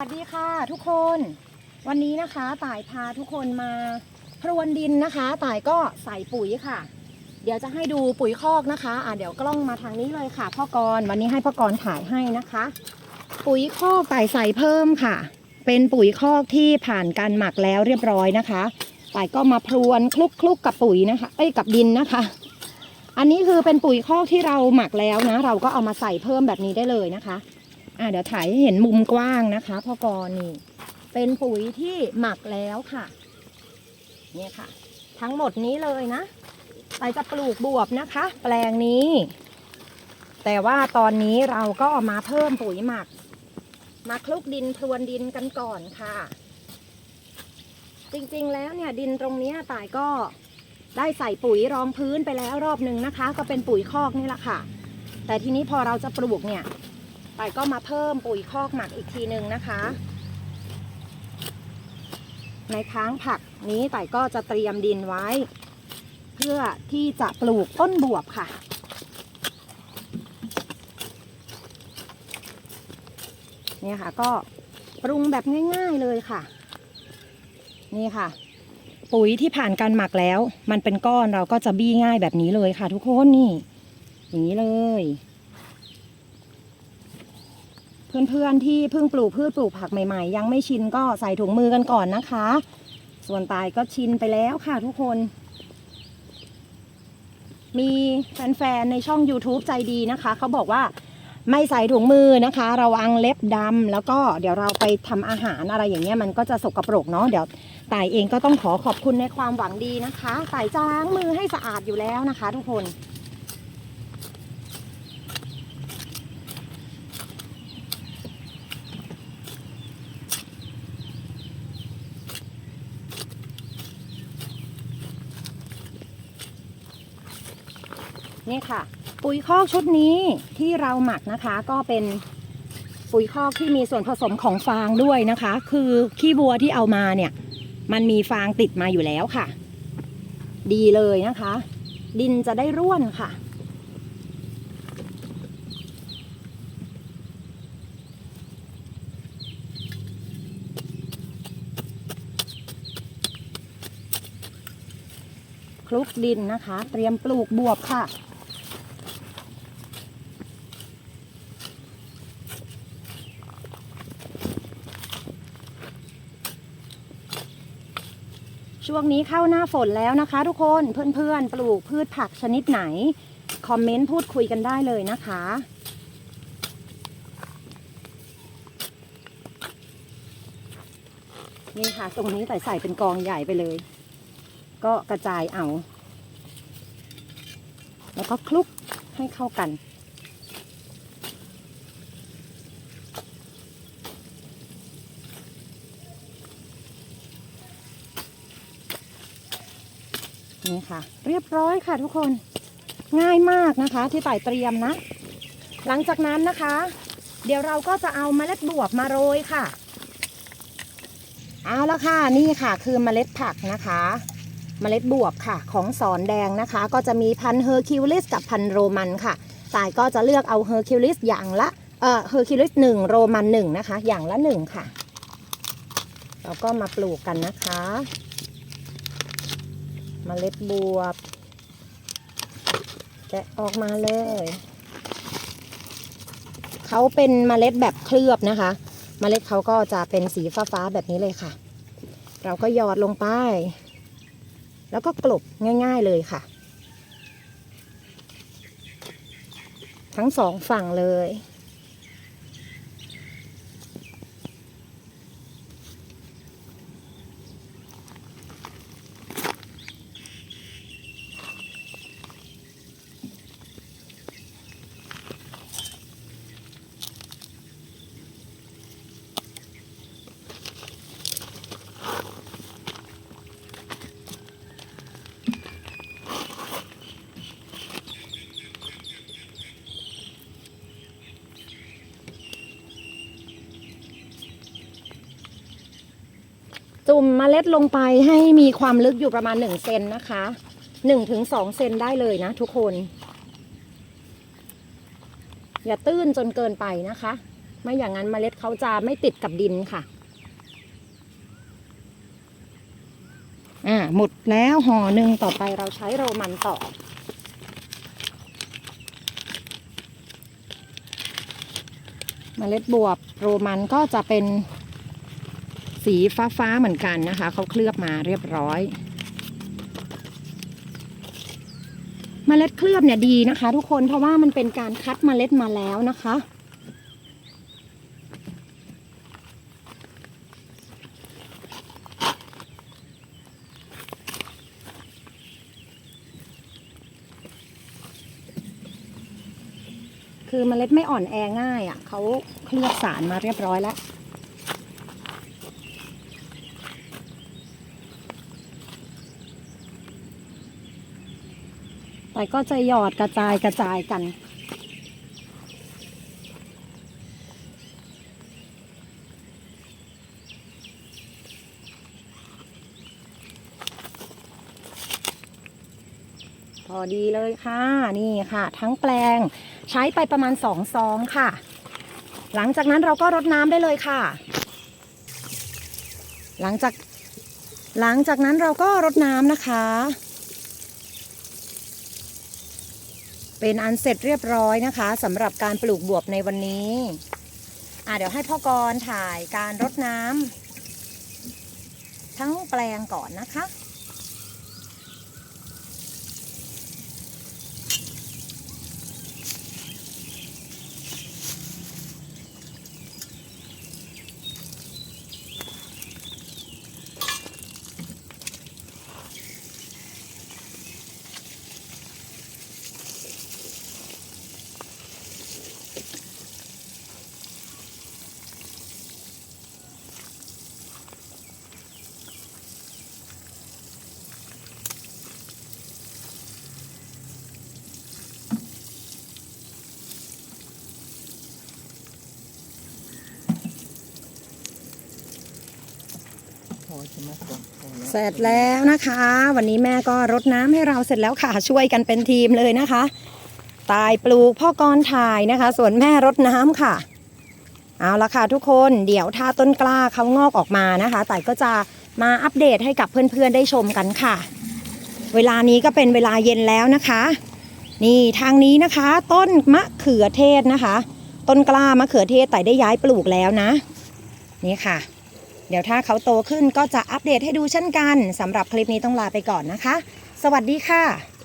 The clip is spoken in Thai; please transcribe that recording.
สวัสดีค่ะทุกคนวันนี้นะคะต่ายพาทุกคนมาพรวนดินนะคะต่ายก็ใส่ปุ๋ยค่ะ เดี๋ยวจะให้ดูปุ๋ยคอกนะคะ อะเดี๋ยวกล้องมาทางนี้เลยค่ะพ่อกรวันนี้ให้พ่อกรถ่ายให้นะคะ ปุ๋ยคอกต่ายใส่เพิ่มค่ะ เป็นปุ๋ยคอกที่ผ่านการหมักแล้วเรียบร้อยนะคะต่ายก็มาพรวนคลุกคลุกกับปุ๋ยนะคะ เอ้ยกับดินนะคะ อันนี้คือเป็นปุ๋ยคอกที่เราหมักแล้วนะ เราก็เอามาใส่เพิ่มแบบนี้ได้เลยนะคะ อะเดี๋ยวถ่ายให้เห็นมุมกว้างนะคะพ่อกรณ์นี่ เป็นปุ๋ยที่หมักแล้วค่ะ เนี่ยค่ะ ทั้งหมดนี้เลยนะไปจะปลูกบวบนะคะ แปลงนี้ แต่ว่าตอนนี้เราก็มาเพิ่มปุ๋ยหมัก มาคลุกดินพรวนดินกันก่อนค่ะ จริงๆแล้วเนี่ยดินตรงนี้ตายก็ได้ใส่ปุ๋ยรองพื้นไปแล้วรอบหนึ่งนะคะ ก็เป็นปุ๋ยคอกนี่แหละค่ะ แต่ทีนี้พอเราจะปลูกเนี่ย ต่ก็มาเพิ่มปุ๋ยคอกหมักอีกทีหนึ่งนะคะ ในค้างผักนี้ไต่ก็จะเตรียมดินไว้ เพื่อที่จะปลูกต้นบวบค่ะเนี่ยค่ะก็ปรุงแบบง่าย ๆเลยค่ะ นี่ค่ะ ปุ๋ยที่ผ่านการหมักแล้ว มันเป็นก้อนเราก็จะบี้ง่ายแบบนี้เลยค่ะ ทุกคนนี่อย่างนี้เลย เพื่อนๆที่เพิ่งปลูกพืชปลูกผักใหม่ๆ ยังไม่ชินก็ใส่ถุงมือกันก่อนนะคะ ส่วนตายก็ชินไปแล้วค่ะทุกคน มีแฟนๆในช่อง YouTube ใจดีนะคะ เขาบอกว่าไม่ใส่ถุงมือนะคะเราอังเล็บดำแล้วก็เดี๋ยวเราไปทำอาหารอะไรอย่างเงี้ยมันก็จะสกปรกเนาะเดี๋ยวตายเองก็ต้องขอขอบคุณในความหวังดีนะคะตายจ้างมือให้สะอาดอยู่แล้วนะคะ ทุกคน นี่ค่ะ ปุ๋ยคอกชุดนี้ที่เราหมักนะคะ ก็เป็นปุ๋ยคอกที่มีส่วนผสมของฟางด้วยนะคะ คือขี้วัวที่เอามาเนี่ย มันมีฟางติดมาอยู่แล้วค่ะ ดีเลยนะคะ ดินจะได้ร่วนค่ะคลุกดินนะคะ เตรียมปลูกบวบค่ะ ช่วงนี้เข้าหน้าฝนแล้วนะคะ ทุกคนเพื่อนๆปลูกพืชผักชนิดไหน คอมเมนต์พูดคุยกันได้เลยนะคะ นี่ค่ะ ตรงนี้ใส่ใส่เป็นกองใหญ่ไปเลย ก็กระจายเอา แล้วก็คลุกให้เข้ากัน นี่ค่ะ เรียบร้อยค่ะทุกคนง่ายมากนะคะที่ต่ายเตรียมนะ หลังจากนั้นนะคะ เดี๋ยวเราก็จะเอาเมล็ดบวบมาโรยค่ะ เอาละค่ะนี่ค่ะคือเมล็ดผักนะคะเมล็ดบวบค่ะ ของสอนแดงนะคะ ก็จะมีพันเฮอร์คิวลิสกับพันโรมันค่ะสายก็จะเลือกเอาเฮอร์คิวลิสอย่างละเอ่อเฮอร์คิวลิสหนึ่งโรมันหนึ่งนะคะ อย่างละหนึ่งค่ะ เราก็มาปลูกกันนะคะ เมล็ดบวบ แกะออกมาเลย เขาเป็นเมล็ดแบบเคลือบนะคะเมล็ดเขาก็จะเป็นสีฟ้าๆแบบนี้เลยค่ะ เราก็หยอดลงไป แล้วก็กลบง่ายๆเลยค่ะ ทั้งสองฝั่งเลย จุ่มเมล็ดลงไปให้มีความลึกอยู่ประมาณหนึ่งเซนนะคะหนึ่งถึงสองเซนได้เลยนะทุกคน อย่าตื้นจนเกินไปนะคะ ไม่อย่างนั้นเมล็ดเขาจะไม่ติดกับดินค่ะอ่าหมดแล้วห่อหนึ่งต่อไปเราใช้โรมันต่อเมล็ดบวบโรมันก็จะเป็น สีฟ้าๆเหมือนกันนะคะ เขาเคลือบมาเรียบร้อยเมล็ดเคลือบเนี่ยดีนะคะ ทุกคนเพราะว่ามันเป็นการคัดเมล็ดมาแล้วนะคะ คือเมล็ดไม่อ่อนแอง่ายอะ่ะเขาเคลือบสารมาเรียบร้อยแล้ว แต่ก็จะหยอดกระจายกระจายกัน พอดีเลยค่ะนี่ค่ะ ทั้งแปลงใช้ไปประมาณสองซองค่ะ หลังจากนั้นเราก็รดน้ำได้เลยค่ะ หลังจากหลังจากนั้นเราก็รดน้ำนะคะ เป็นอันเสร็จเรียบร้อยนะคะสำหรับการปลูกบวบในวันนี้อะเดี๋ยวให้พ่อกรถ่ายการรดน้ำทั้งแปลงก่อนนะคะ พอใช่ไหมพอพอแล้ว เสร็จแล้วนะคะ วันนี้แม่ก็รดน้ำให้เราเสร็จแล้วค่ะช่วยกันเป็นทีมเลยนะคะ ตายปลูกพ่อกรถ่ายนะคะ ส่วนแม่รดน้ำค่ะ เอาละค่ะทุกคนเดี๋ยวถ้าต้นกล้าเขางอกออกมานะคะต่ก็จะมาอัปเดตให้กับเพื่อนๆได้ชมกันค่ะ เวลานี้ก็เป็นเวลาเย็นแล้วนะคะ นี่ทางนี้นะคะ ต้นมะเขือเทศนะคะ ต้นกล้ามะเขือเทศแต่ได้ย้ายปลูกแล้วนะ นี่ค่ะ เดี๋ยวถ้าเขาโตขึ้นก็จะอัปเดตให้ดูเช่นกันสำหรับคลิปนี้ต้องลาไปก่อนนะคะ สวัสดีค่ะ